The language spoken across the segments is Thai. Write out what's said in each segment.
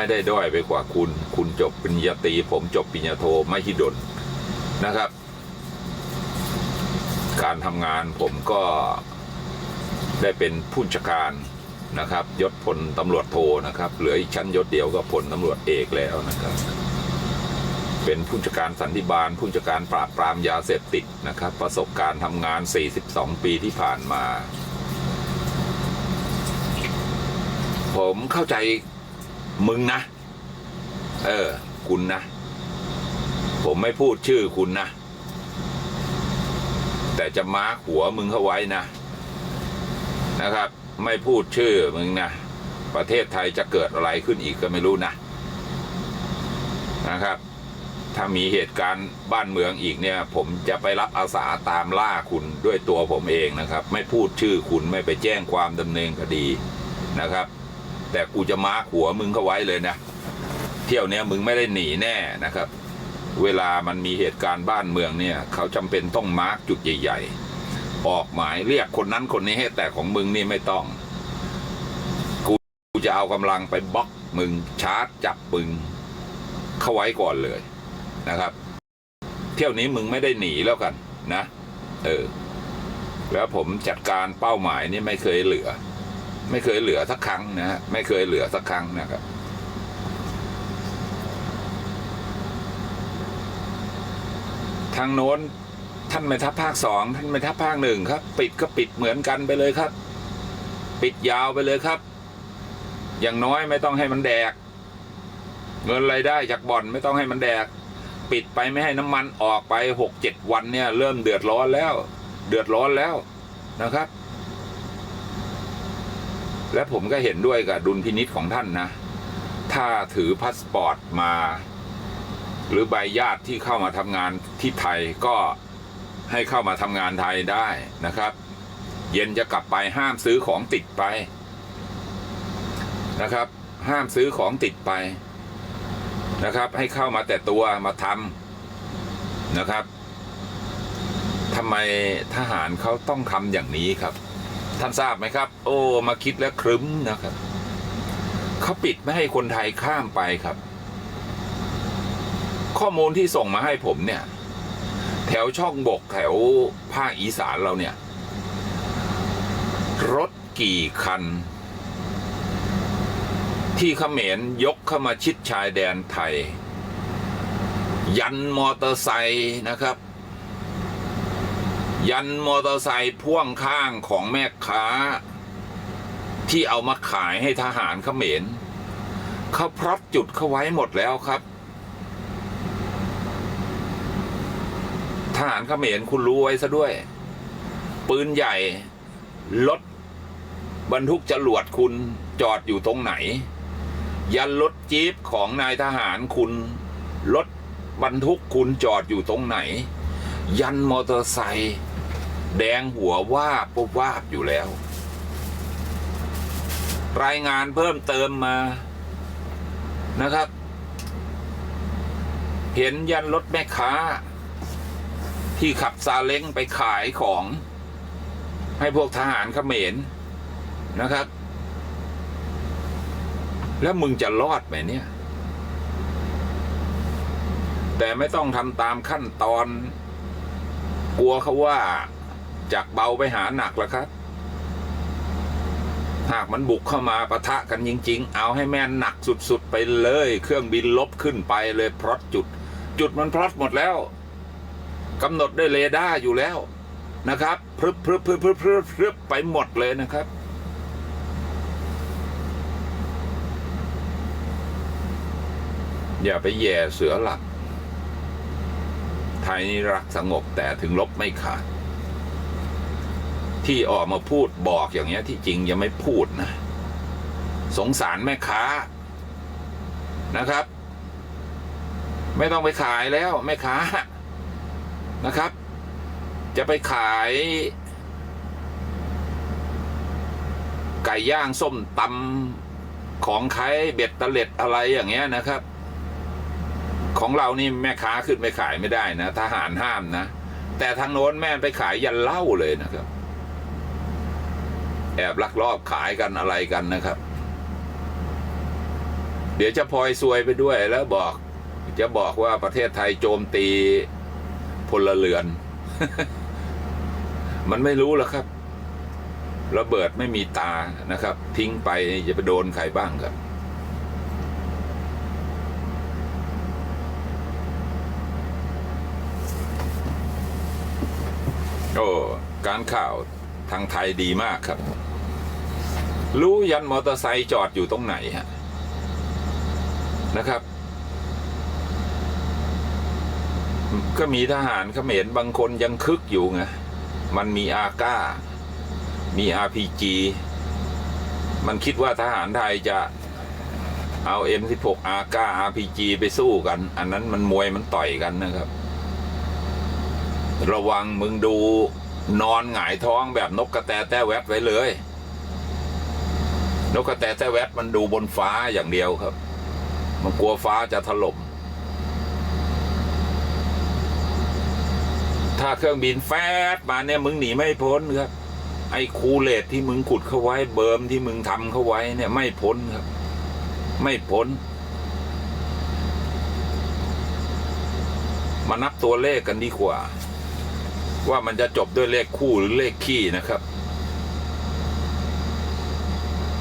ไม่ได้ด้อยไปกว่าคุณ คุณจบปริญญาตรีผมจบปริญญาโทไม่ฮิดลนะครับ การทำงานผมก็ได้เป็นผู้จัดการนะครับ ยศพลตำรวจโทนะครับ เหลืออีกชั้นยศเดียวก็พลตำรวจเอกแล้วนะครับ เป็นผู้จัดการสันติบาลผู้จัดการปราบปรามยาเสพติดนะครับ ประสบการณ์ทำงาน 42 ปีที่ผ่านมา ผมเข้าใจ มึงนะ เออ คุณนะ ผมไม่พูดชื่อคุณนะ แต่จะมาร์คหัวมึงเข้าไว้นะ นะครับ ไม่พูดชื่อมึงนะ ประเทศไทยจะเกิดอะไรขึ้นอีกก็ไม่รู้นะ นะครับ ถ้ามีเหตุการณ์บ้านเมืองอีกเนี่ย ผมจะไปรับอาสาตามล่าคุณด้วยตัวผมเองนะครับ ไม่พูดชื่อคุณไม่ไปแจ้งความดำเนินคดีนะครับ แต่กูจะมาร์คหัวมึงเข้าไว้เลยนะ เที่ยวเนี้ยมึงไม่ได้หนีแน่นะครับ เวลามันมีเหตุการณ์บ้านเมืองเนี่ย เขาจำเป็นต้องมาร์กจุดใหญ่ ๆ ออกหมายเรียกคนนั้นคนนี้ให้แต่ของมึงนี่ไม่ต้อง กูกูจะเอากำลังไปบล็อกมึงชาร์จจับมึงเข้าไว้ก่อนเลยนะครับ เที่ยวนี้มึงไม่ได้หนีแล้วกันนะ เออ แล้วผมจัดการเป้าหมายนี่ไม่เคยเหลือ ไม่เคยเหลือสักครั้งนะฮะไม่เคยเหลือสักครั้งนะครับทางโน้นท่านไม่ทัพภาคสองท่านไม่ทัพภาคหนึ่งครับ ปิดก็ปิดเหมือนกันไปเลยครับ ปิดยาวไปเลยครับ อย่างน้อยไม่ต้องให้มันแดก เงินรายได้จากบ่อนไม่ต้องให้มันแดก ปิดไปไม่ให้น้ำมันออกไปหกเจ็ดวันเนี่ย เริ่มเดือดร้อนแล้ว เดือดร้อนแล้วนะครับ และผมก็เห็นด้วยกับดุลพินิษของท่านนะ ถ้าถือพาสปอร์ตมา หรือใบญาติที่เข้ามาทำงานที่ไทยก็ให้เข้ามาทำงานไทยได้นะครับ เย็นจะกลับไปห้ามซื้อของติดไปนะครับ ห้ามซื้อของติดไปนะครับ ให้เข้ามาแต่ตัวมาทำนะครับทำไมทหารเขาต้องทำอย่างนี้ครับ ท่านทราบไหมครับ โอ้ มาคิดแล้วครึ้มนะครับเขาปิดไม่ให้คนไทยข้ามไปครับ ข้อมูลที่ส่งมาให้ผมเนี่ย แถวช่องบกแถวภาคอีสานเราเนี่ย รถกี่คัน ที่เขมรยกเข้ามาชิดชายแดนไทย ยันมอเตอร์ไซค์นะครับ ยันมอเตอร์ไซค์พ่วงข้างของแม่ค้า ที่เอามาขายให้ทหารเขมรเขาพรอตจุดเข้าไว้หมดแล้วครับ ทหารเขมรคุณรู้ไว้ซะด้วย ปืนใหญ่รถบรรทุกจรวดคุณจอดอยู่ตรงไหน ยันรถจี๊ปของนายทหารคุณรถบรรทุกคุณจอดอยู่ตรงไหน ยันมอเตอร์ไซค์แดงหัวว่าบวบวาบอยู่แล้ว รายงานเพิ่มเติมมานะครับ เห็นยันรถแม่ค้า ที่ขับซาเล้งไปขายของ ให้พวกทหารเขมรนะครับ แล้วมึงจะรอดไหมเนี่ย แต่ไม่ต้องทำตามขั้นตอน กลัวเขาว่าจากเบาไปหาหนักแล้วครับ หากมันบุกเข้ามาปะทะกันจริง ๆ เอาให้แม่นหนักสุดๆไปเลย เครื่องบินลบขึ้นไปเลยพลอตจุด จุดมันพลอตหมดแล้วกำหนดด้วยเรดาร์อยู่แล้วนะครับพรึบพรึบพรึบพรึบพรึบพรึบไปหมดเลยนะครับ อย่าไปแย่เสือหลัก ไทยนี่รักสงบแต่ถึงลบไม่ขาด ที่ออกมาพูดบอกอย่างเงี้ยที่จริงยังไม่พูดนะ สงสารแม่ค้านะครับ ไม่ต้องไปขายแล้วแม่ค้านะครับ จะไปขาย ไก่ย่างส้มตำของขายเบ็ดตะเล็ดอะไรอย่างเงี้ยนะครับ ของเรานี่แม่ค้าขึ้นไปขายไม่ได้นะทหารห้ามนะ แต่ทางโน้นแม่ไปขายยันเหล้าเลยนะครับ แอบลักลอบขายกันอะไรกันนะครับ เดี๋ยวจะพลอยซวยไปด้วยแล้วบอก จะบอกว่าประเทศไทยโจมตีพลเรือน มันไม่รู้หรอกครับระเบิดไม่มีตานะครับ ทิ้งไปจะไปโดนใครบ้างครับ โอ้การข่าวทางไทยดีมากครับ รู้ยันมอเตอร์ไซค์จอดอยู่ตรงไหนฮะนะครับ ก็มีทหารเขมรบางคนยังคึกอยู่ไงมันมีอาก้า มีอาพีจีมันคิดว่าทหารไทยจะเอา M16 อาก้า RPG ไปสู้กัน อันนั้นมันมวยมันต่อยกันนะครับ ระวังมึงดูนอนหงายท้องแบบนกกระแตแต้แวดไว้เลย นกกระแตแต้แวดมันดูบนฟ้าอย่างเดียวครับ มันกลัวฟ้าจะถล่มถ้าเครื่องบินแฟดมาเนี่ยมึงหนีไม่พ้นครับ ไอ้คูเลตที่มึงขุดเข้าไว้เบิร์มที่มึงทำเข้าไว้เนี่ยไม่พ้นครับ ไม่พ้น มานับตัวเลขกันดีกว่า ว่ามันจะจบด้วยเลขคู่หรือเลขขี้นะครับ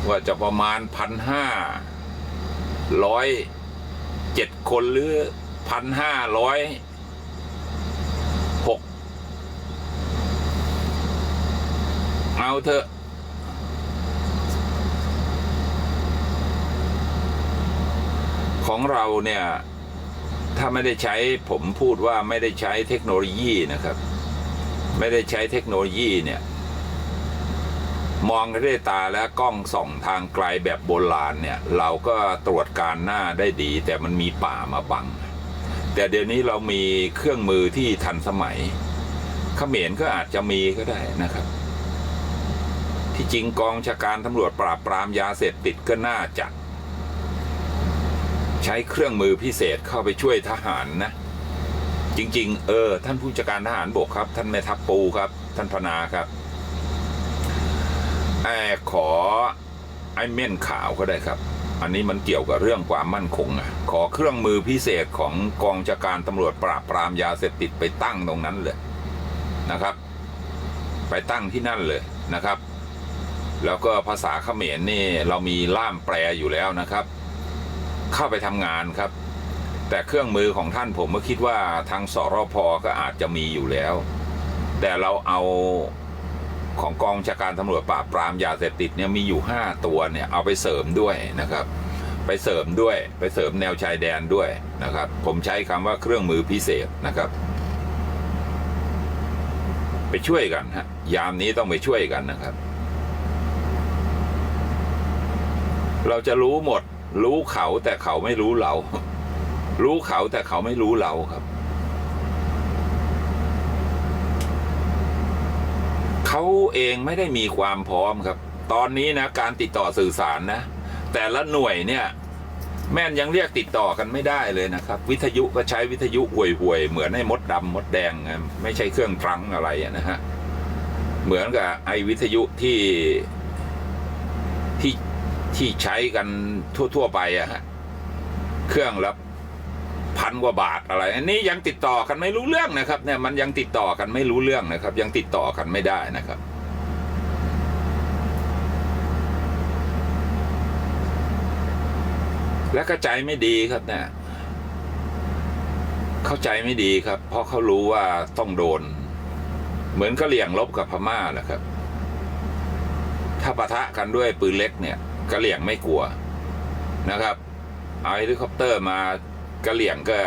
ว่าจะประมาณพันห้าร้อยเจ็ดคนหรือพันห้าร้อยหกเอาเถอะของเราเนี่ย ถ้าไม่ได้ใช้ผมพูดว่าไม่ได้ใช้เทคโนโลยีนะครับ ไม่ได้ใช้เทคโนโลยีเนี่ย มองด้วยตาและกล้องส่องทางไกลแบบโบราณเนี่ย เราก็ตรวจการหน้าได้ดี แต่มันมีป่ามาบัง แต่เดี๋ยวนี้เรามีเครื่องมือที่ทันสมัยเขมรก็อาจจะมีก็ได้นะครับ ที่จริงกองชาการตำรวจปราบปรามยาเสพติดก็น่าจะใช้เครื่องมือพิเศษเข้าไปช่วยทหารนะ จริง ๆ เออ ท่านผู้จัดการทหารบกครับ ท่านแม่ทัพปูครับ ท่านพนาครับแอบขอไอ้เม่นขาวก็ได้ครับ อันนี้มันเกี่ยวกับเรื่องความมั่นคงอะขอเครื่องมือพิเศษของกองจัการตำรวจปราบปรามยาเสพติดไปตั้งตรงนั้นเลยนะครับ ไปตั้งที่นั่นเลยนะครับ แล้วก็ภาษาเขมรนี่เรามีล่ามแปลอยู่แล้วนะครับ เข้าไปทำงานครับ แต่เครื่องมือของท่านผมก็คิดว่าทางสรพก็อาจจะมีอยู่แล้ว แต่เราเอาของกองชาการตำรวจปราบปรามยาเสพติดเนี่ยมีอยู่ห้าตัวเนี่ยเอาไปเสริมด้วยนะครับ ไปเสริมด้วยไปเสริมแนวชายแดนด้วยนะครับ ผมใช้คำว่าเครื่องมือพิเศษนะครับ ไปช่วยกันฮะยามนี้ต้องไปช่วยกันนะครับ เราจะรู้หมด รู้เขาแต่เขาไม่รู้เรา รู้เขาแต่เขาไม่รู้เราครับ เขาเองไม่ได้มีความพร้อมครับ ตอนนี้นะ การติดต่อสื่อสารนะ แต่ละหน่วยเนี่ย แม่นยังเรียกติดต่อกันไม่ได้เลยนะครับ วิทยุก็ใช้วิทยุห่วยๆเหมือนให้มดดำมดแดงนะไม่ใช่เครื่องตรังอะไรนะฮะเหมือนกับไอ้วิทยุที่ที่ที่ใช้กันทั่ว ๆ ไปอะฮะเครื่องละ พันกว่าบาทอะไร อันนี้ยังติดต่อกันไม่รู้เรื่องนะครับ เนี่ยมันยังติดต่อกันไม่รู้เรื่องนะครับ ยังติดต่อกันไม่ได้นะครับและก็ใจไม่ดีครับเนี่ยเข้าใจไม่ดีครับ เพราะเขารู้ว่าต้องโดน เหมือนกะเหลี่ยงลบกับพม่าแหละครับ ถ้าปะทะกันด้วยปืนเล็กเนี่ยกะเหลี่ยงไม่กลัวนะครับ เอาเฮลิคอปเตอร์มา กะเหลี่ยงก็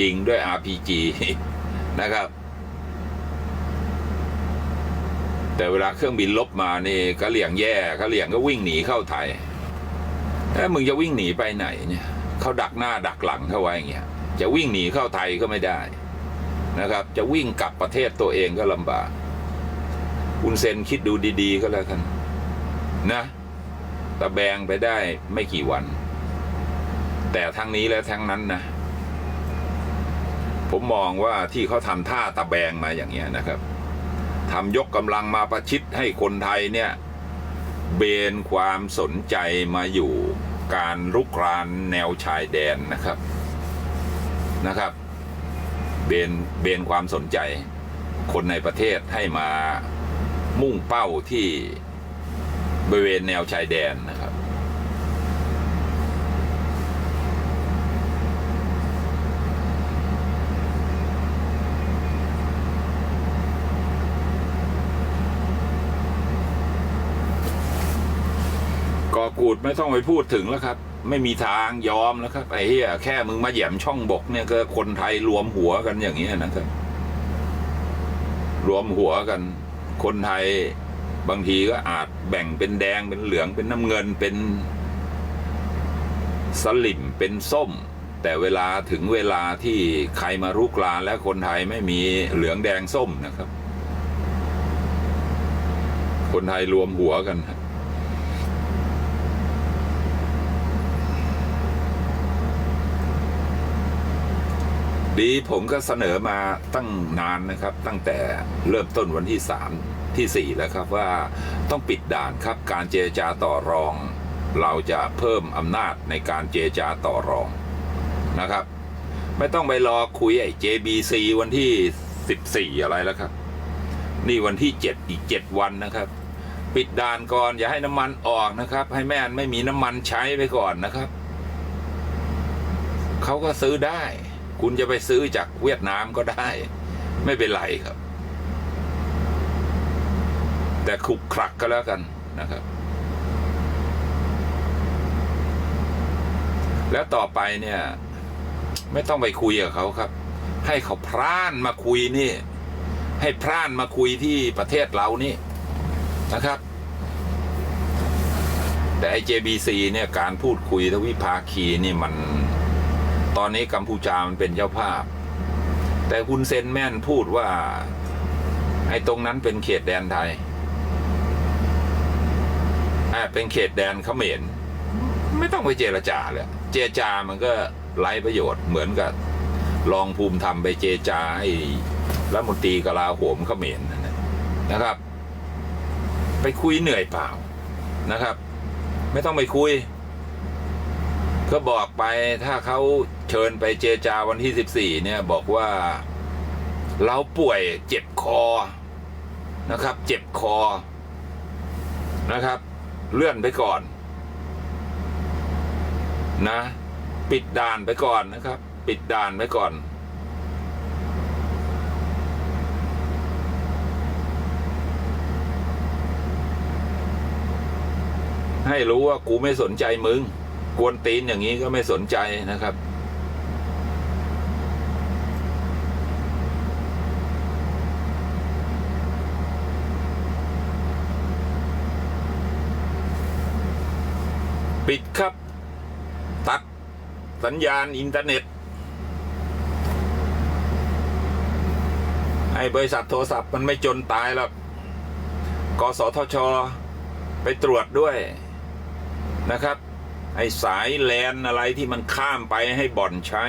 ยิงด้วย RPG นะครับ แต่เวลาเครื่องบินลบมานี่กะเหลี่ยงแย่กะเหลี่ยงก็วิ่งหนีเข้าไทยเอ้ยมึงจะวิ่งหนีไปไหนเนี่ยเขาดักหน้าดักหลังเข้าไว้อย่างเงี้ยจะวิ่งหนีเข้าไทยก็ไม่ได้นะครับ จะวิ่งกลับประเทศตัวเองก็ลำบากคุณเซนคิดดูดี ๆ ก็แล้วกันนะตะแบงไปได้ไม่กี่วัน แต่ทั้งนี้และทั้งนั้นนะ ผมมองว่าที่เขาทำท่าตะแบงมาอย่างเงี้ยนะครับทำยกกำลังมาประชิดให้คนไทยเนี่ย เบนความสนใจมาอยู่การรุกรานแนวชายแดนนะครับนะครับ เบนเบนความสนใจ คนในประเทศให้มามุ่งเป้าที่บริเวณแนวชายแดนนะครับ กูดไม่ต้องไปพูดถึงแล้วครับ ไม่มีทางยอมแล้วครับไอ้เหี้ยแค่มึงมาแหย่มช่องบกเนี่ยก็คนไทยรวมหัวกันอย่างนี้ยนะครับ รวมหัวกัน คนไทยบางทีก็อาจแบ่งเป็นแดงเป็นเหลืองเป็นน้ำเงินเป็นสลิมเป็นส้ม แต่เวลาถึงเวลาที่ใครมารุกรานและคนไทยไม่มีเหลืองแดงส้มนะครับ คนไทยรวมหัวกันครับ ดีผมก็เสนอมาตั้งนานนะครับ ตั้งแต่เริ่มต้นวันที่สามที่สี่แล้วครับว่าต้องปิดด่านครับการเจรจาต่อรอง เราจะเพิ่มอำนาจในการเจรจาต่อรองนะครับ ไม่ต้องไปรอคุยไอ้ JBC วันที่สิบสี่อะไรแล้วครับ นี่วันที่เจ็ดอีกเจ็ดวันนะครับ ปิดด่านก่อนอย่าให้น้ำมันออกนะครับ ให้แม่นไม่มีน้ำมันใช้ไปก่อนนะครับเขาก็ซื้อได้ คุณจะไปซื้อจากเวียดนามก็ได้ ไม่เป็นไรครับ แต่คลุกคลักก็แล้วกันนะครับ แล้วต่อไปเนี่ย ไม่ต้องไปคุยกับเขาครับ ให้เขาพร่านมาคุยนี่ ให้พร่านมาคุยที่ประเทศเรานี่นะครับ แต่ไอ้ JBC เนี่ยการพูดคุยทวิภาคีนี่มัน ตอนนี้กัมพูชามันเป็นเจ้าภาพ แต่คุณเซนแม่นพูดว่า ไอ้ตรงนั้นเป็นเขตแดนไทยอ่าเป็นเขตแดนเขมรไม่ต้องไปเจรจาเลยเจรจามันก็ไร้ประโยชน์เหมือนกับลองภูมิธรรมไปเจรจาให้รัฐมนตรีกลาโหมเขมรนะครับ ไปคุยเหนื่อยเปล่านะครับ ไม่ต้องไปคุย ก็บอกไปถ้าเขาเชิญไปเจจาวันที่สิบสี่เนี่ยบอกว่าเราป่วยเจ็บคอนะครับ เจ็บคอนะครับ เลื่อนไปก่อน นะ ปิดด่านไปก่อนนะครับ ปิดด่านไปก่อนให้รู้ว่ากูไม่สนใจมึง กวนตีนอย่างนี้ก็ไม่สนใจนะครับ ปิดครับ ตัดสัญญาณอินเทอร์เน็ต ไอ้บริษัทโทรศัพท์มันไม่จนตายหรอกกสทช ไปตรวจด้วยนะครับ ไอ้สายแลนอะไรที่มันข้ามไปให้บ่อนใช้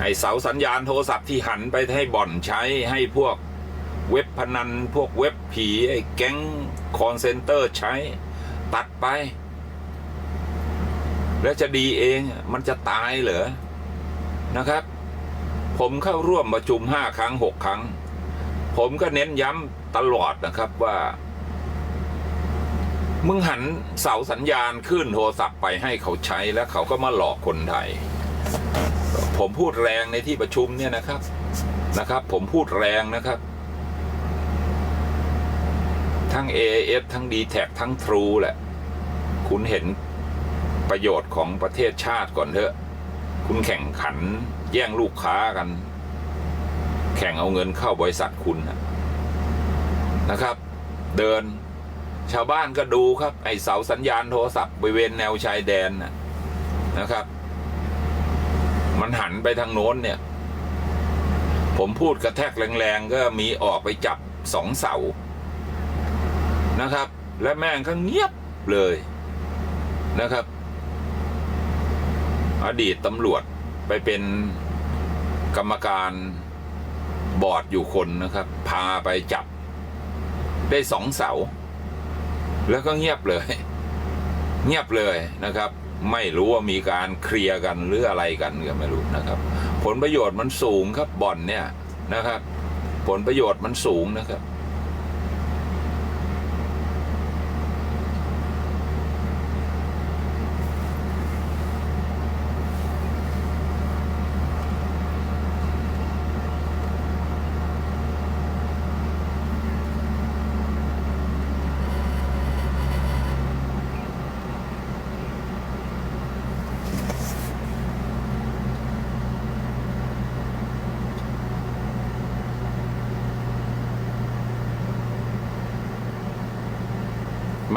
ไอ้เสาสัญญาณโทรศัพท์ที่หันไปให้บ่อนใช้ให้พวกเว็บพนันพวกเว็บผีไอ้แก๊งคอนเซนเตอร์ใช้ ตัดไป แล้วจะดีเองมันจะตายเหรอ นะครับ ผมเข้าร่วมประชุมห้าครั้งหกครั้ง ผมก็เน้นย้ำตลอดนะครับว่า มึงหันเสาสัญญาณขึ้นโทรศัพท์ไปให้เขาใช้แล้วเขาก็มาหลอกคนไทย ผมพูดแรงในที่ประชุมเนี่ยนะครับนะครับ ผมพูดแรงนะครับ ทั้ง AIS ทั้ง d t แททั้ง True แหละ คุณเห็นประโยชน์ของประเทศชาติก่อนเถอะ คุณแข่งขันแย่งลูกค้ากัน แข่งเอาเงินเข้าบริษัทคุณนะครับ เดิน ชาวบ้านก็ดูครับ ไอเสาสัญญาณโทรศัพท์บริเวณแนวชายแดนนะนะครับ มันหันไปทางโน้นเนี่ย ผมพูดกระแทกแรงๆ ก็มีออกไปจับสองเสานะครับ และแม่งก็เงียบเลยนะครับ อดีตตำรวจไปเป็นกรรมการบอร์ดอยู่คนนะครับ พาไปจับได้สองเสา แล้วก็เงียบเลย เงียบเลยนะครับ ไม่รู้ว่ามีการเคลียร์กันหรืออะไรกันก็ไม่รู้นะครับ ผลประโยชน์มันสูงครับบ่อนเนี่ยนะครับ ผลประโยชน์มันสูงนะครับ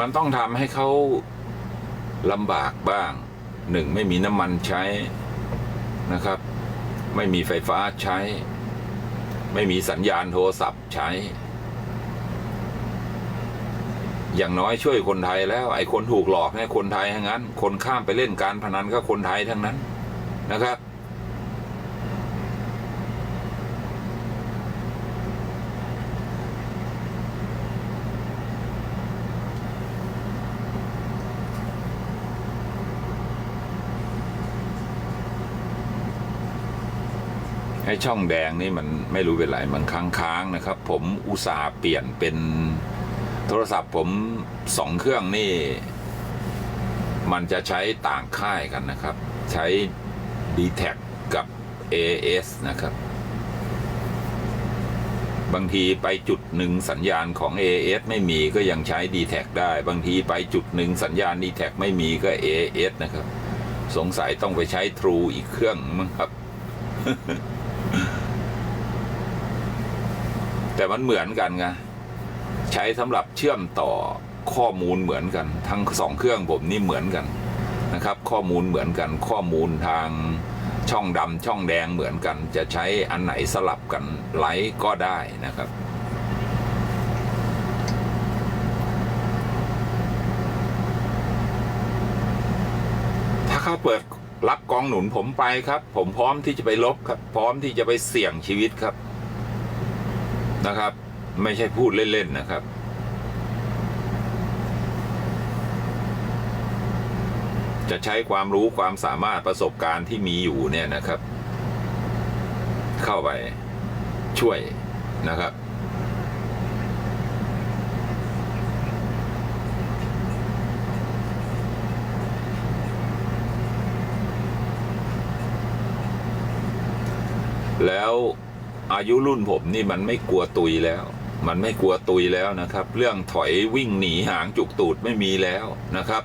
มันต้องทำให้เขาลำบากบ้างหนึ่งไม่มีน้ำมันใช้นะครับ ไม่มีไฟฟ้าใช้ ไม่มีสัญญาณโทรศัพท์ใช้ อย่างน้อยช่วยคนไทยแล้ว ไอ้คนถูกหลอกเนี่ยคนไทยทั้งนั้น คนข้ามไปเล่นการพนันก็คนไทยทั้งนั้นนะครับ ไอ้ช่องแดงนี่มันไม่รู้เป็นไรมันค้างๆนะครับ ผมอุตส่าห์เปลี่ยนเป็นโทรศัพท์ผมสองเครื่องนี่ มันจะใช้ต่างค่ายกันนะครับ ใช้ d t แทกับ AS นะครับ บางทีไปจุดหนึ่งสัญญาณของ AS ไม่มีก็ยังใช้ d t แทได้ บางทีไปจุดหนึ่งสัญญาณ d t แทไม่มีก็ AS นะครับ สงสัยต้องไปใช้ True อีกเครื่องมั้งครับ แต่มันเหมือนกันไงใช้สำหรับเชื่อมต่อข้อมูลเหมือนกัน ทั้งสองเครื่องผมนี่เหมือนกันนะครับ ข้อมูลเหมือนกัน ข้อมูลทางช่องดำช่องแดงเหมือนกัน จะใช้อันไหนสลับกันไลฟ์ก็ได้นะครับถ้าเขาเปิดรับกองหนุนผมไปครับ ผมพร้อมที่จะไปลบครับ พร้อมที่จะไปเสี่ยงชีวิตครับ นะครับ ไม่ใช่พูดเล่น ๆ นะครับ จะใช้ความรู้ความสามารถประสบการณ์ที่มีอยู่เนี่ยนะครับ เข้าไปช่วยนะครับแล้ว อายุรุ่นผมนี่มันไม่กลัวตุยแล้ว มันไม่กลัวตุยแล้วนะครับ เรื่องถอยวิ่งหนีหางจุกตูดไม่มีแล้วนะครับ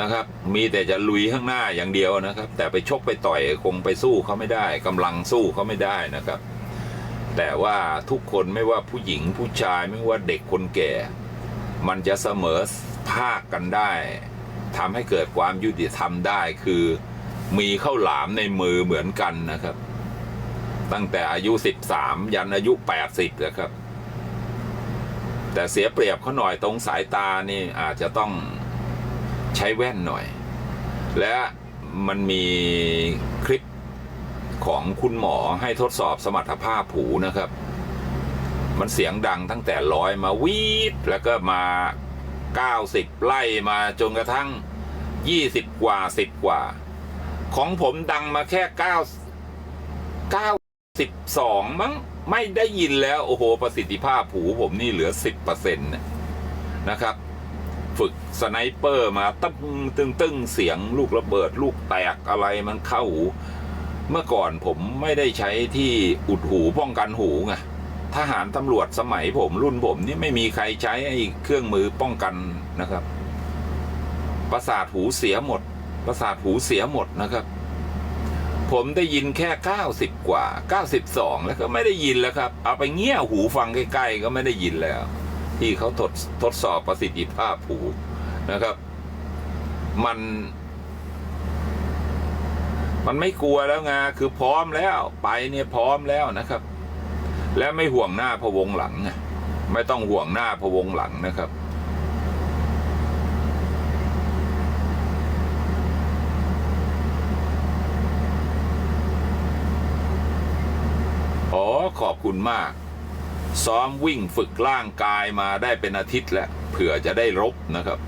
นะครับ มีแต่จะลุยข้างหน้าอย่างเดียวนะครับ แต่ไปชกไปต่อยคงไปสู้เขาไม่ได้กำลังสู้เขาไม่ได้นะครับ แต่ว่าทุกคนไม่ว่าผู้หญิงผู้ชายไม่ว่าเด็กคนแก่ มันจะเสมอภาคกันได้ทำให้เกิดความยุติธรรมได้คือ มีข้าวหลามในมือเหมือนกันนะครับ ตั้งแต่อายุ 13 ยันอายุ 80นะครับ แต่เสียเปรียบเขาหน่อยตรงสายตานี่อาจจะต้องใช้แว่นหน่อย และมันมีคลิปของคุณหมอให้ทดสอบสมรรถภาพหูนะครับ มันเสียงดังตั้งแต่ร้อยมาวีดแล้วก็มา 90 ไล่มาจนกระทั่ง 20 กว่า 10 กว่า ของผมดังมาแค่ 9 92มั้งไม่ได้ยินแล้ว โอ้โห ประสิทธิภาพหูผมนี่เหลือ10%นะครับ ฝึกสไนเปอร์มาตึ้งตึ้งตึ้งเสียงลูกระเบิด ลูกแตกอะไรมันเข้าหู เมื่อก่อนผมไม่ได้ใช้ที่อุดหูป้องกันหูไงทหารตำรวจสมัยผมรุ่นผมนี่ไม่มีใครใช้ไอ้เครื่องมือป้องกันนะครับ ประสาทหูเสียหมด ประสาทหูเสียหมดนะครับ ผมได้ยินแค่ 90 กว่า 92 แล้วก็ไม่ได้ยินแล้วครับ เอาไปเงี้ยหูฟังใกล้ๆ ก็ไม่ได้ยินแล้ว ที่เขาทดทดสอบประสิทธิภาพหูนะครับ มัน มันไม่กลัวแล้วไงคือพร้อมแล้วไปเนี่ยพร้อมแล้วนะครับ และไม่ห่วงหน้าพวงหลัง ไม่ต้องห่วงหน้าพวงหลังนะครับ อ๋อขอบ คุณมาก ซ้อมวิ่งฝึกร่างกายมาได้เป็นอาทิตย์แล้วเผื่อจะได้รบนะครับ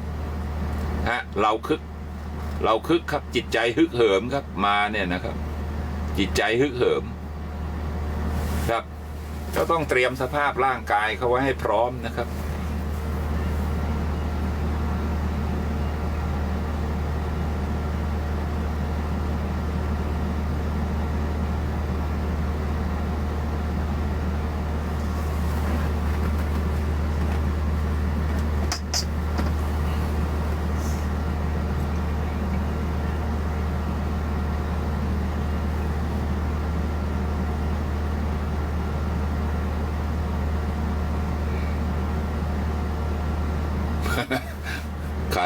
ฮะเราคึก เราคึกครับจิตใจฮึกเหิมครับมาเนี่ยนะครับ จิตใจฮึกเหิม ครับก็ต้องเตรียมสภาพร่างกายเขาไว้ให้พร้อมนะครับ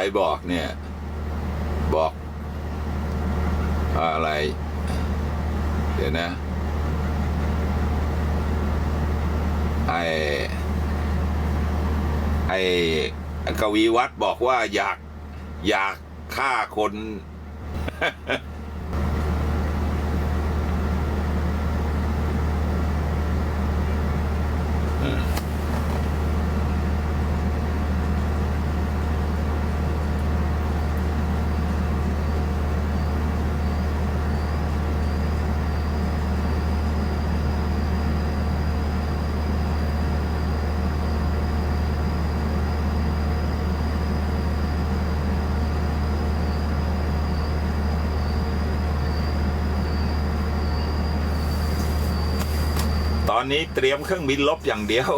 ใครบอกเนี่ย บอกอะไร เดี๋ยวนะไอไอกวีวัตรบอกว่าอยากอยากฆ่าคน อนนี้เตรียมเครื่องบินลบอย่างเดียว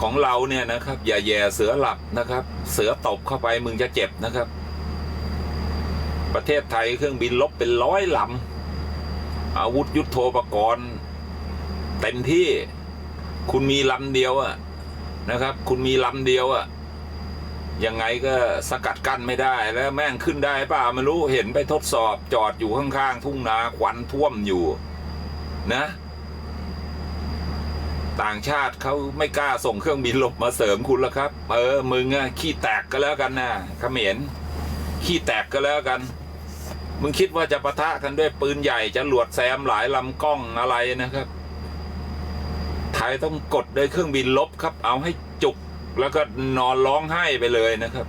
ของเราเนี่ยนะครับ อย่าแย่เสือหลับนะครับ เสือตบเข้าไปมึงจะเจ็บนะครับ ประเทศไทยเครื่องบินลบเป็นร้อยลำอาวุธยุโทโธปกรณ์เต็มที่คุณมีลำเดียวอะนะครับ คุณมีลำเดียวอะยังไงก็สกัดกั้นไม่ได้แล้วแม่งขึ้นได้ป่าไม่รู้เห็นไปทดสอบจอดอยู่ข้างๆทุ่งนาควันท่วมอยู่ นะ ต่างชาติเขาไม่กล้าส่งเครื่องบินลบมาเสริมคุณแล้วครับ เออมึงอะขี้แตกก็แล้วกันนะเขมรขี้แตกก็แล้วกัน มึงคิดว่าจะปะทะกันด้วยปืนใหญ่จะหลวดแซมหลายลำกล้องอะไรนะครับ ไทยต้องกดด้วยเครื่องบินลบครับ เอาให้จุกแล้วก็นอนร้องไห้ไปเลยนะครับ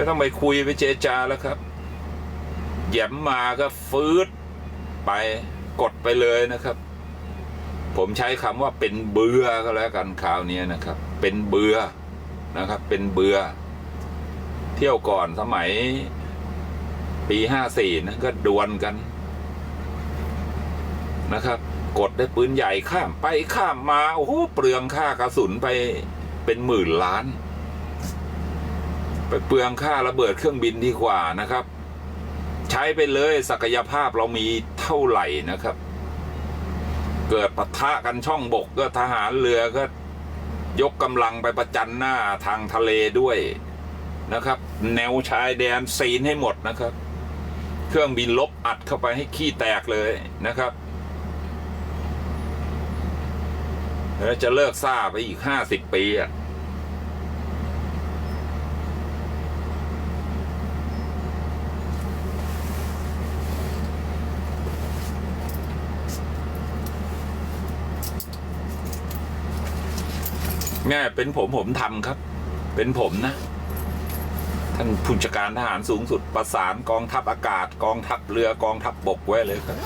ไม่ต้องไปคุยไปเจจาแล้วครับแหยมมาก็ฟืดไปกดไปเลยนะครับ ผมใช้คำว่าเป็นเบื่อก็แล้วกันคราวนี้นะครับ เป็นเบื่อนะครับ เป็นเบื่อ เที่ยวก่อนสมัยปีห้าสี่นะก็ดวลกันนะครับ กดได้ปืนใหญ่ข้ามไปข้ามมา โอ้โหเปลืองค่ากระสุนไปเป็นหมื่นล้าน ไปเปลืองค่าระเบิดเครื่องบินดีกว่านะครับ ใช้ไปเลยศักยภาพเรามีเท่าไหร่นะครับ เกิดปะทะกันช่องบกก็ทหารเรือก็ยกกำลังไปประจันหน้าทางทะเลด้วยนะครับ แนวชายแดนซีนให้หมดนะครับ เครื่องบินลบอัดเข้าไปให้ขี้แตกเลยนะครับแล้วจะเลิกซ่าไปอีกห้าสิบปีอะ นี่เป็นผมผมทำครับ เป็นผมนะ ท่านผู้จัดการทหารสูงสุดประสานกองทัพอากาศ กองทัพเรือกองทัพบกไว้เลยครับ